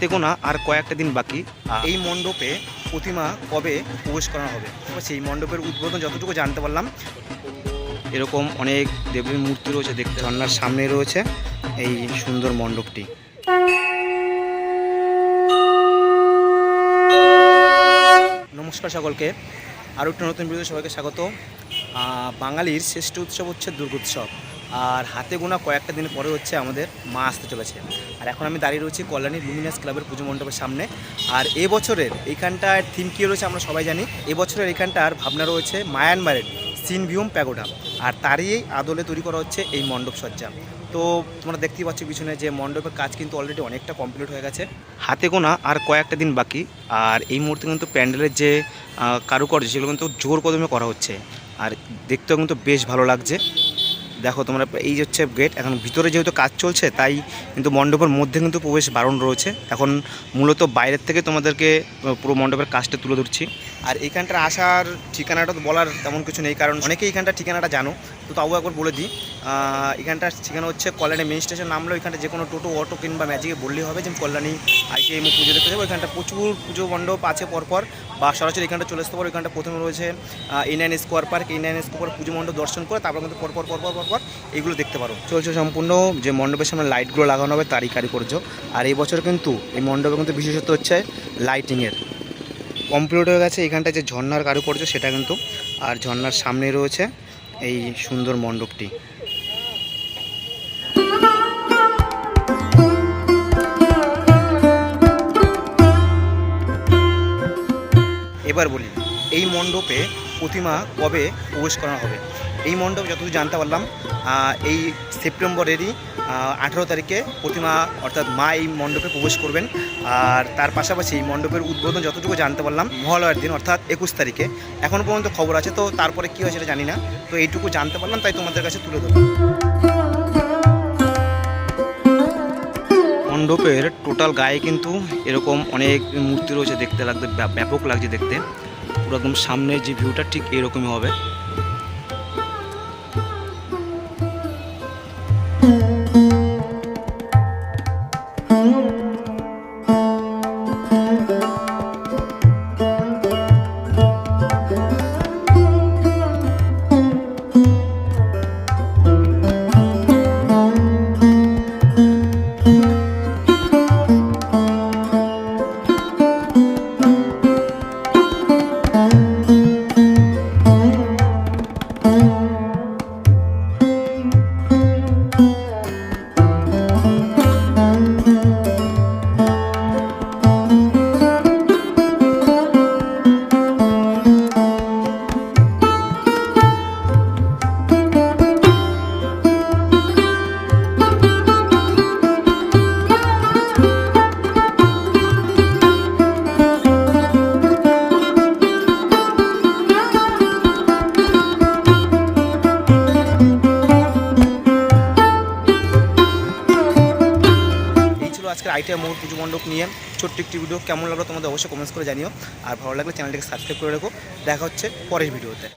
দেখো না আর কয়েকটা দিন বাকি। এই মণ্ডপে প্রতিমা কবে প্রবেশ করানো হবে? সেই মণ্ডপের উদ্বোধন যতটুকু জানতে পারলাম এরকম অনেক দেবীর মূর্তি রয়েছে দেখতে ঝর্নার সামনে রয়েছে এই সুন্দর মণ্ডপটি। নমস্কার সকলকে। আরও একটা নতুন ভিডিও সবাইকে স্বাগত। বাঙালির শ্রেষ্ঠ উৎসব হচ্ছে দুর্গোৎসব। আর হাতে গোনা কয়েকটা দিন পরে হচ্ছে আমাদের মা আসতে চলেছে। আর এখন আমি দাঁড়িয়ে রয়েছি কল্যাণী লুমিনাস ক্লাবের পুজো মণ্ডপের সামনে। আর এবছরের এইখানটার থিম কী রয়েছে আমরা সবাই জানি। এবছরের এইখানটার ভাবনা রয়েছে মায়ানমারের সিনভিউম প্যাগোডা। আর তারই আদলে তৈরি করা হচ্ছে এই মণ্ডপ সজ্জা। তো তোমরা দেখতেই পাচ্ছ পিছনে যে মণ্ডপের কাজ কিন্তু অলরেডি অনেকটা কমপ্লিট হয়ে গেছে। হাতে গোনা আর কয়েকটা দিন বাকি। আর এই মুহূর্তে কিন্তু প্যান্ডেলের যে কারুকার্য সেগুলো কিন্তু জোর কদমে করা হচ্ছে। আর দেখতেও কিন্তু বেশ ভালো লাগছে। দেখো তোমরা, এই হচ্ছে গেট এখন ভিতরে যেহেতু কাজ চলছে, তাই কিন্তু মণ্ডপের মধ্যে কিন্তু প্রবেশ বারণ রয়েছে। এখন মূলত বাইরের থেকে তোমাদেরকে পুরো মণ্ডপের কাজটা তুলে ধরছি। আর এইখানটার আসার ঠিকানাটা তো বলার তেমন কিছু নেই, কারণ অনেকেই এখানটার ঠিকানাটা জানো। তো তাও একবার বলে দিই এখানটার ঠিকানা হচ্ছে কল্যাণী মেন স্টেশন নামলো এখানটা যে কোনো টোটো অটো কিংবা ম্যাজিকে বললেই হবে যে আমি কল্যাণী আইটিআইএমে পুজো দেখতে যাব। এখানটা প্রচুর পুজো মণ্ডপ আছে পরপর, বা সরাসরি এখানটা চলে আসতে পারো। এখানটা প্রথমে রয়েছে এই নাইন স্কোয়ার পার্ক এই নাইন স্কোয়ার পুজো মণ্ডপ দর্শন করে, তারপর কিন্তু পরপর পরপর পরপর এগুলো দেখতে পারো। চলছে সম্পূর্ণ যে মণ্ডপের সামনে লাইটগুলো লাগানো হবে তারই কারিকর্য। আর এই বছর কিন্তু এই মণ্ডপে কিন্তু বিশেষত হচ্ছে লাইটিংয়ের কমপ্লিট হয়ে গেছে এখানটায় যে ঝর্ণার কারুকার্য, সেটা কিন্তু আর ঝর্ণার সামনে রয়েছে এই সুন্দর মণ্ডপটি। এবার বলি, এই মণ্ডপে প্রতিমা কবে প্রবেশ করানো হবে? এই মণ্ডপ যতদূর জানতে পারলাম এই সেপ্টেম্বরেরই আঠেরো তারিখে প্রতিমা, অর্থাৎ মা এই মণ্ডপে প্রবেশ করবেন। আর তার পাশাপাশি এই মণ্ডপের উদ্বোধন যতটুকু জানতে পারলাম, মহালয়ার দিন, অর্থাৎ একুশ তারিখে। এখনও পর্যন্ত খবর আছে, তো তারপরে কী হয় সেটা জানি না। তো এইটুকু জানতে পারলাম, তাই তোমাদের কাছে তুলে ধরলাম। মণ্ডপের টোটাল গায়ে কিন্তু এরকম অনেক মূর্তি রয়েছে দেখতে লাগবে ব্যাপ- ব্যাপক লাগছে দেখতে। পুরো একদম সামনের যে ভিউটা ঠিক এরকমই হবে। আইটিআই মোহর পুজো মণ্ডপ নিয়ে ছোট্ট একটি ভিডিও কেমন লাগল তোমাদের অবশ্যই কমেন্টস করে জানিও। আর ভালো লাগলে চ্যানেলটিকে সাবস্ক্রাইব করে রাখো। দেখা হচ্ছে পরের ভিডিওতে